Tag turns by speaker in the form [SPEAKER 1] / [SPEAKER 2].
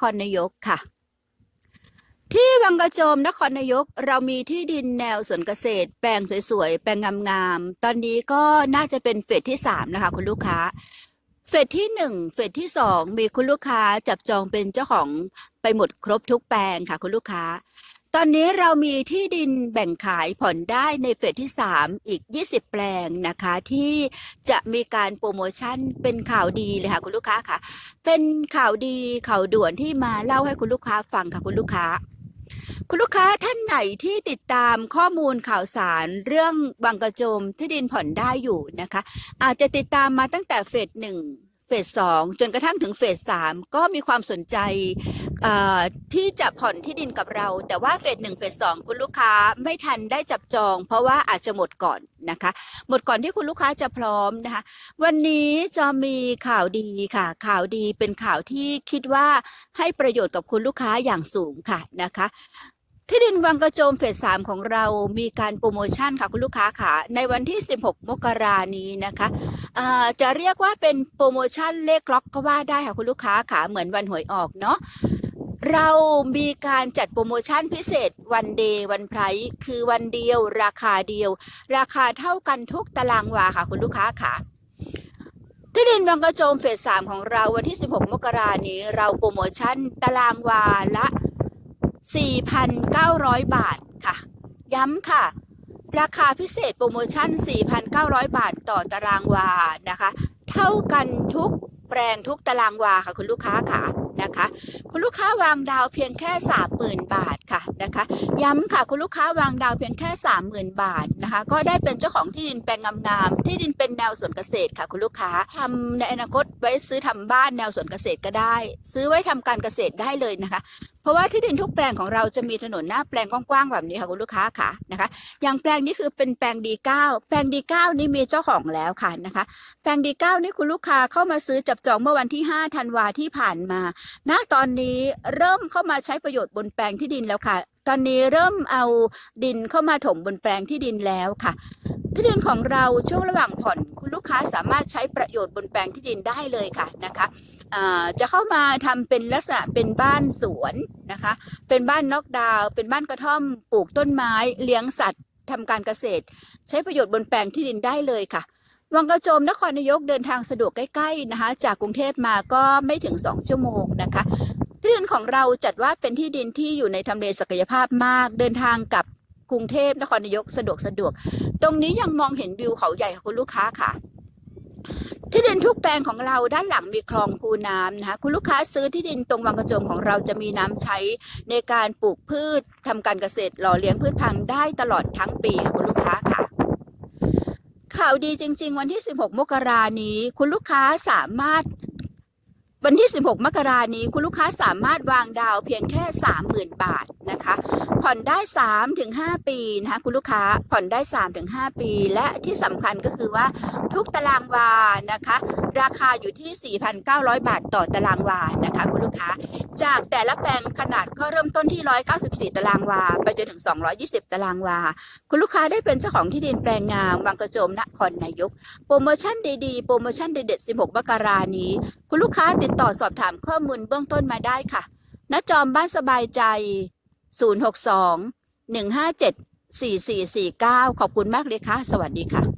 [SPEAKER 1] ครนายกค่ะ ที่วังกระโจมนครนายกเรามีที่ดินแนวสวนเกษตร แปลงสวยๆ แปลงงามๆ ตอนนี้ก็น่าจะเป็นเฟสที่สามนะคะคุณลูกค้า เฟสที่หนึ่งเฟสที่สองมีคุณลูกค้าจับจองเป็นเจ้าของไปหมดครบทุกแปลงค่ะคุณลูกค้า ตอนนี้เรามีที่ดินแบ่งขายผ่อนได้ในเฟสที่ 3 อีก 20 แปลงนะคะ ที่จะมีการโปรโมชั่นเป็นข่าวดีเลยค่ะคุณลูกค้าค่ะ เป็นข่าวดีข่าวด่วนที่มาเล่าให้คุณลูกค้าฟังค่ะคุณลูกค้า คุณลูกค้าท่านไหนที่ติดตามข้อมูลข่าวสารเรื่องบางกระโจมที่ดินผ่อนได้อยู่นะคะ อาจจะติดตามมาตั้งแต่เฟสหนึ่ง เฟสสองจนกระทั่งถึงเฟสสามก็มีความสนใจที่จะผ่อนที่ดินกับเรา แต่ว่าเฟสหนึ่งเฟสสองคุณลูกค้าไม่ทันได้จับจอง เพราะว่าอาจจะหมดก่อนนะคะ หมดก่อนที่คุณลูกค้าจะพร้อมนะคะ วันนี้จะมีข่าวดีค่ะ ข่าวดีเป็นข่าวที่คิดว่าให้ประโยชน์กับคุณลูกค้าอย่างสูงค่ะนะคะ ที่ดินวังกระโจมเฟสสามของเรามีการโปรโมชั่นค่ะคุณลูกค้าค่ะในวันที่ 16 มกรานี้นะคะจะเรียกว่าเป็นโปรโมชั่นเลขล็อกก็ว่าได้ค่ะคุณลูกค้าค่ะเหมือนวันหวยออกเนาะเรามีการจัดโปรโมชั่นพิเศษวันเดย์วันไพรคือวันเดียว ราคาเดียว ราคาเท่ากันทุกตารางวาค่ะคุณลูกค้าค่ะที่ดินวังกระโจมเฟสสามของเราวันที่ 16 มกรานี้ เราโปรโมชั่นตารางวาละ 4,900 บาทค่ะ ย้ำค่ะ ราคาพิเศษโปรโมชั่น 4,900 บาทต่อตารางวานะคะ เท่ากันทุก แปลงทุกตารางวาค่ะคุณลูกค้าค่ะนะคะ คุณลูกค้าวางดาวเพียงแค่30,000บาทค่ะนะคะ ย้ำค่ะคุณลูกค้าวางดาวเพียงแค่30,000บาทนะคะ ก็ได้เป็นเจ้าของที่ดินแปลงงามๆที่ดินเป็นแนวสวนเกษตรค่ะ คุณลูกค้าทำในอนาคตไว้ซื้อทำบ้านแนวสวนเกษตรก็ได้ ซื้อไว้ทำการเกษตรได้เลยนะคะ เพราะว่าที่ดินทุกแปลงของเราจะมีถนนหน้าแปลงกว้างๆแบบนี้ค่ะคุณลูกค้าค่ะนะคะ อย่างแปลงนี้คือเป็นแปลงดีเก้าแปลงดีเก้านี่มีเจ้าของแล้วค่ะนะคะ แปลงดีเก้านี่คุณลูกค้าเข้ามาซื้อจับจองเมื่อวันที่ 5 ธันวาที่ผ่านมา ณ ตอนนี้เริ่มเข้ามาใช้ประโยชน์บนแปลงที่ดินแล้วค่ะ ตอนนี้เริ่มเอาดินเข้ามาถมบนแปลงที่ดินแล้วค่ะ ที่ดินของเราช่วงระหว่างผ่อนคุณลูกค้าสามารถใช้ประโยชน์บนแปลงที่ดินได้เลยค่ะนะคะจะเข้ามาทำเป็นลักษณะเป็นบ้านสวนนะคะ เป็นบ้านนอกดาว เป็นบ้านกระท่อม ปลูกต้นไม้ เลี้ยงสัตว์ทำการเกษตร ใช้ประโยชน์บนแปลงที่ดินได้เลยค่ะ วังกระโจมนครนายกเดินทางสะดวกใกล้ๆนะคะ จากกรุงเทพมาก็ไม่ถึง 2 ชั่วโมงนะคะที่ดินของเราจัดว่าเป็นที่ดินที่อยู่ในทำเลศักยภาพมาก เดินทางกับกรุงเทพนครนายกสะดวกสะดวก ตรงนี้ยังมองเห็นวิวเขาใหญ่ค่ะคุณลูกค้าค่ะ ที่ดินทุกแปลงของเราด้านหลังมีคลองคูน้ำนะคะคุณลูกค้าซื้อที่ดินตรงวังกระโจมของเราจะมีน้ำใช้ในการปลูกพืชทำการเกษตรหล่อเลี้ยงพืชพันธุ์ได้ตลอดทั้งปีค่ะคุณลูกค้าค่ะ ข่าวดีจริง ๆ วันที่ 16 มกรานี้ คุณลูกค้าสามารถ วันที่ 16 มกรานี้ คุณลูกค้าสามารถวางดาวเพียงแค่ 30,000 บาท นะคะ ผ่อนได้3ถึง5ปีนะคะคุณลูกค้าผ่อนได้3ถึง5ปี และที่สำคัญก็คือว่าทุกตารางวานะคะ ราคาอยู่ที่ 4,900 บาทต่อตารางวานะคะคุณลูกค้า จากแต่ละแปลงขนาดก็เริ่มต้นที่ 194 ตารางวา ไปจนถึง 220 ตารางวา คุณลูกค้าได้เป็นเจ้าของที่ดินแปลงงามวังกระโจมนครนายก โปรโมชั่นดีๆ โปรโมชั่นเด็ดๆ 16มกรานี้ คุณลูกค้าติดต่อสอบถามข้อมูลเบื้องต้นมาได้ค่ะณจอมบ้านสบายใจ 062 157 4449 ขอบคุณมากเลยค่ะ สวัสดีค่ะ